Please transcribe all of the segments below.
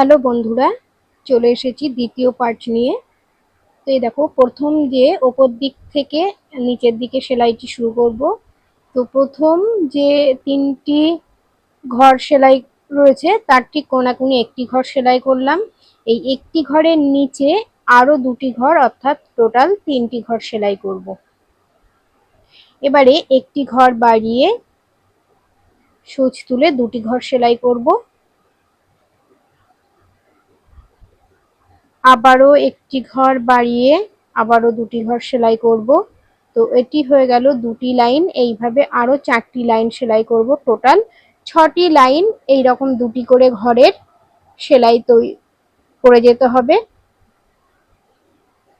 Hello বন্ধুরা, চলে এসেছি দ্বিতীয় পার্ট নিয়ে। তো এই দেখো, প্রথম যে ওপর দিক থেকে নিচের দিকে সেলাইটি শুরু করব। তো প্রথম যে তিনটি ঘর সেলাই রয়েছে, তার ঠিক কোনাকুনি একটি ঘর সেলাই করলাম। এই একটি ঘরের নিচে আরও দুটি ঘর, অর্থাৎ টোটাল তিনটি ঘর সেলাই করব। এবারে একটি ঘর বাড়িয়ে সুচ তুলে দুটি ঘর সেলাই করব। আবারও একটি ঘর বাড়িয়ে আবারও দুটি ঘর সেলাই করব। তো এটি হয়ে গেল দুটি লাইন, এইভাবে আরও চারটি লাইন সেলাই করব টোটাল। ছটি লাইন এই রকম দুটি করে ঘরের সেলাই তৈরি করে যেতে হবে।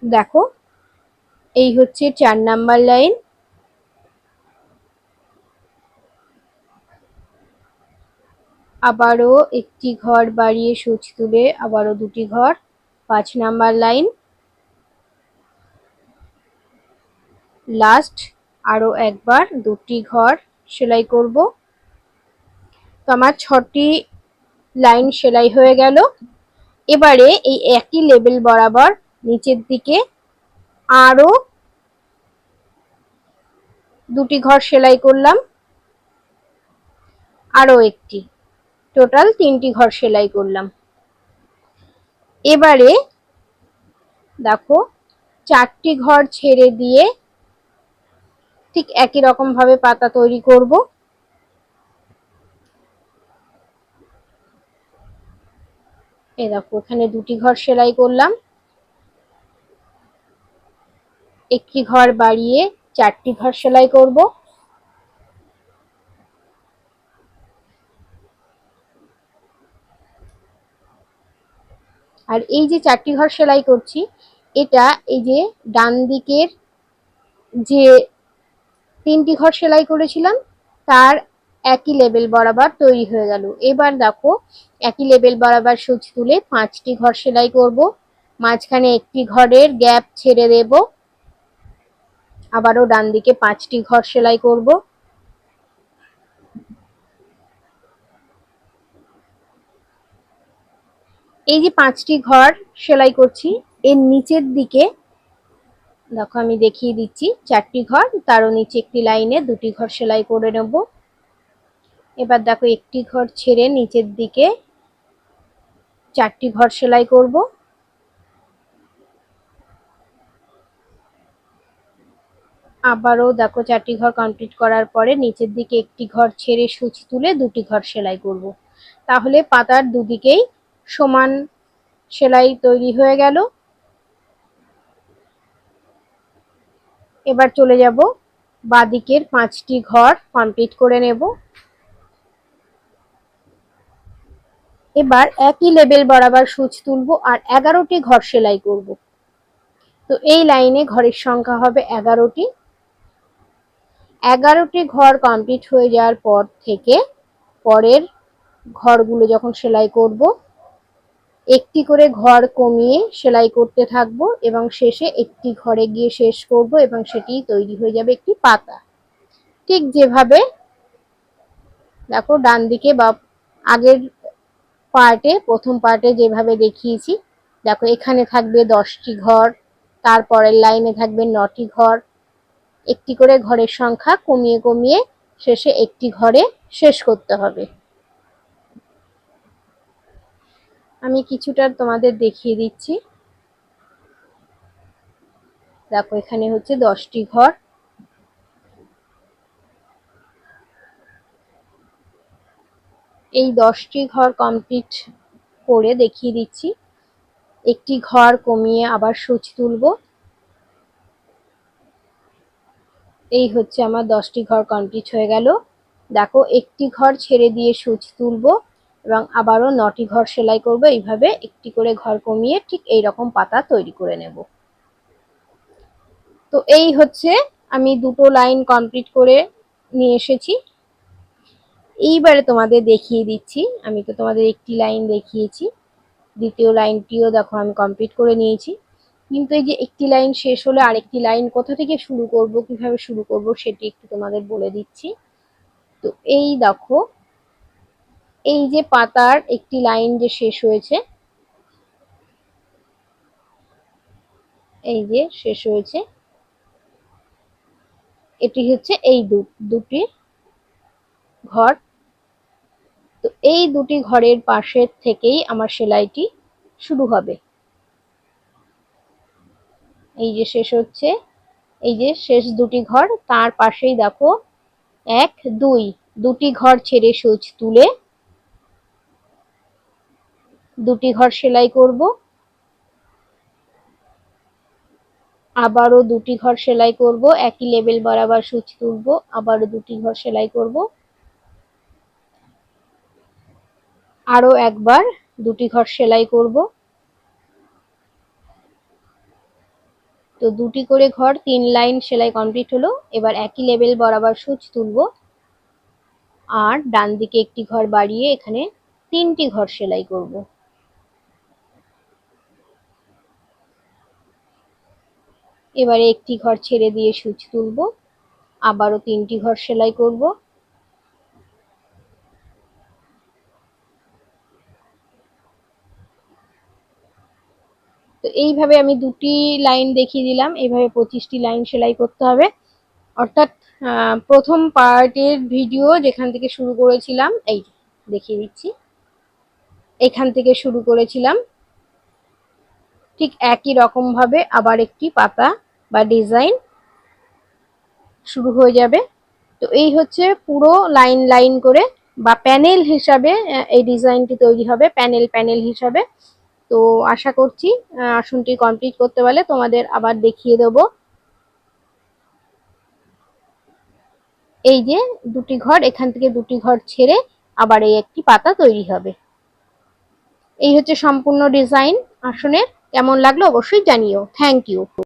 দেখো, এই হচ্ছে চার নাম্বার লাইন। আবারও একটি ঘর বাড়িয়ে সুচ তুলে আবারও দুটি ঘর। পাঁচ নাম্বার লাইন। লাস্ট আরও একবার দুটি ঘর সেলাই করব। তো আমার ছটি লাইন সেলাই হয়ে গেল। এবারে এই একই লেবেল বরাবর নিচের দিকে আরও দুটি ঘর সেলাই করলাম। আরও একটি। টোটাল তিনটি ঘর সেলাই করলাম। এবারে দেখো চারটি ঘর ছেড়ে দিয়ে ঠিক একই রকম ভাবে পাতা তৈরি করব। এ দেখো, এখানে দুটি ঘর সেলাই করলাম। একটি ঘর বাড়িয়ে চারটি ঘর সেলাই করব। আর এই যে চারটি ঘর সেলাই করছি, এটা এই যে ডান দিকের যে তিনটি ঘর সেলাই করেছিলাম, তার একই লেবেল বরাবর তৈরি হয়ে গেল। এবার দেখো, একই লেবেল বরাবর সুচ তুলে পাঁচটি ঘর সেলাই করব। মাঝখানে একটি ঘরের গ্যাপ ছেড়ে দেব। আবারও ডান দিকে পাঁচটি ঘর সেলাই করব। এই যে পাঁচটি ঘর সেলাই করছি, এর নিচের দিকে, দেখো আমি দেখিয়ে দিচ্ছি, চারটি ঘর, তারও নিচে একটি লাইনে দুটি ঘর সেলাই করে নেব। এবার দেখো একটি ঘর ছেড়ে নিচের দিকে চারটি ঘর সেলাই করব। আবারও দেখো চারটি ঘর কমপ্লিট করার পরে নিচের দিকে একটি ঘর ছেড়ে সুচ তুলে দুটি ঘর সেলাই করব। তাহলে পাতার দুদিকেই সমান সেলাই তৈরি হয়ে গেল। এবার চলে যাব বাদিকের পাঁচটি ঘর কমপ্লিট করে নেব। এবার একই লেবেল বরাবর সুচ তুলবো আর এগারোটি ঘর সেলাই করব। তো এই লাইনে ঘরের সংখ্যা হবে এগারোটি। এগারোটি ঘর কমপ্লিট হয়ে যাওয়ার পর থেকে পরের ঘরগুলো যখন সেলাই করব একটি করে ঘর কমিয়ে সেলাই করতে থাকব এবং শেষে একটি ঘরে গিয়ে শেষ করব এবং সেটি তৈরি হয়ে যাবে একটি পাতা। ঠিক যেভাবে দেখো ডান দিকে বা আগের পার্টে, প্রথম পার্টে যেভাবে দেখিয়েছি, দেখো এখানে থাকবে দশটি ঘর, তারপরের লাইনে থাকবে নটি ঘর। একটি করে ঘরের সংখ্যা কমিয়ে কমিয়ে শেষে একটি ঘরে শেষ করতে হবে। আমি কিছুটা তোমাদের দেখিয়ে দিচ্ছি। দেখো, এখানে হচ্ছে দশটি ঘর। এই দশটি ঘর কমপ্লিট করে দেখিয়ে দিচ্ছি। একটি ঘর কমিয়ে আবার সুচ তুলব। এই হচ্ছে আমার দশটি ঘর কমপ্লিট হয়ে গেল। দেখো, একটি ঘর ছেড়ে দিয়ে সুচ তুলবো। এবং আবারও নটি ঘর সেলাই করব, এইভাবে একটি করে ঘর কমিয়ে ঠিক এই রকম পাতা তৈরি করে নেব। তো এই হচ্ছে আমি দুটো লাইন কমপ্লিট করে নিয়ে এসেছি। এইবারে তোমাদের দেখিয়ে দিচ্ছি, আমি তো তোমাদের একটি লাইন দেখিয়েছি, দ্বিতীয় লাইনটিও দেখো আমি কমপ্লিট করে নিয়েছি। কিন্তু এই যে একটি লাইন শেষ হলে আরেকটি লাইন কোথা থেকে শুরু করব, কীভাবে শুরু করব সেটি একটু তোমাদের বলে দিচ্ছি। তো এই দেখো এই যে পাতার একটি লাইন যে শেষ হয়েছে, এই যে শেষ হয়েছে, এটি হচ্ছে এই দুটি ঘর। তো এই দুটি ঘরের পাশের থেকেই আমার সেলাইটি শুরু হবে। এই যে শেষ হচ্ছে, এই যে শেষ দুটি ঘর, তার পাশেই দেখো, এক, দুই, দুটি ঘর ছেড়ে সুচ তুলে দুটি ঘর সেলাই করব। আবারও দুটি ঘর সেলাই করব। একই লেভেল বরাবর সুচ তুলব। আবারও দুটি ঘর সেলাই করব। আরও একবার দুটি ঘর সেলাই করব। তো দুটি করে ঘর, তিন লাইন সেলাই কমপ্লিট হলো। এবার একই লেভেল বরাবর সুচ তুলব। আর ডান দিকে একটি ঘর বাড়িয়ে এখানে তিনটি ঘর সেলাই করব। এবারে একটি ঘর ছেড়ে দিয়ে সুচ তুলব। আবারও তিনটি ঘর সেলাই করব। তো এইভাবে আমি দুটি লাইন দেখিয়ে দিলাম। এইভাবে পঁচিশটি লাইন সেলাই করতে হবে। অর্থাৎ প্রথম পার্টের ভিডিও যেখান থেকে শুরু করেছিলাম, এই দেখিয়ে দিচ্ছি। এখান থেকে শুরু করেছিলাম। ঠিক একই রকমভাবে আবার একটি পাতা বা ডিজাইন শুরু হয়ে যাবে। তো এই হচ্ছে পুরো লাইন লাইন করে বা প্যানেল হিসাবে এই ডিজাইনটি তৈরি হবে প্যানেল প্যানেল হিসাবে। তো আশা করছি আসনটি কমপ্লিট করতে পারলে তোমাদের আবার দেখিয়ে দেব। এই যে দুটি ঘর, এখান থেকে দুটি ঘর ছেড়ে আবার এই একটি পাতা তৈরি হবে। এই হচ্ছে সম্পূর্ণ ডিজাইন আসনের কেমন লাগল অবশ্যই জানিও। Thank you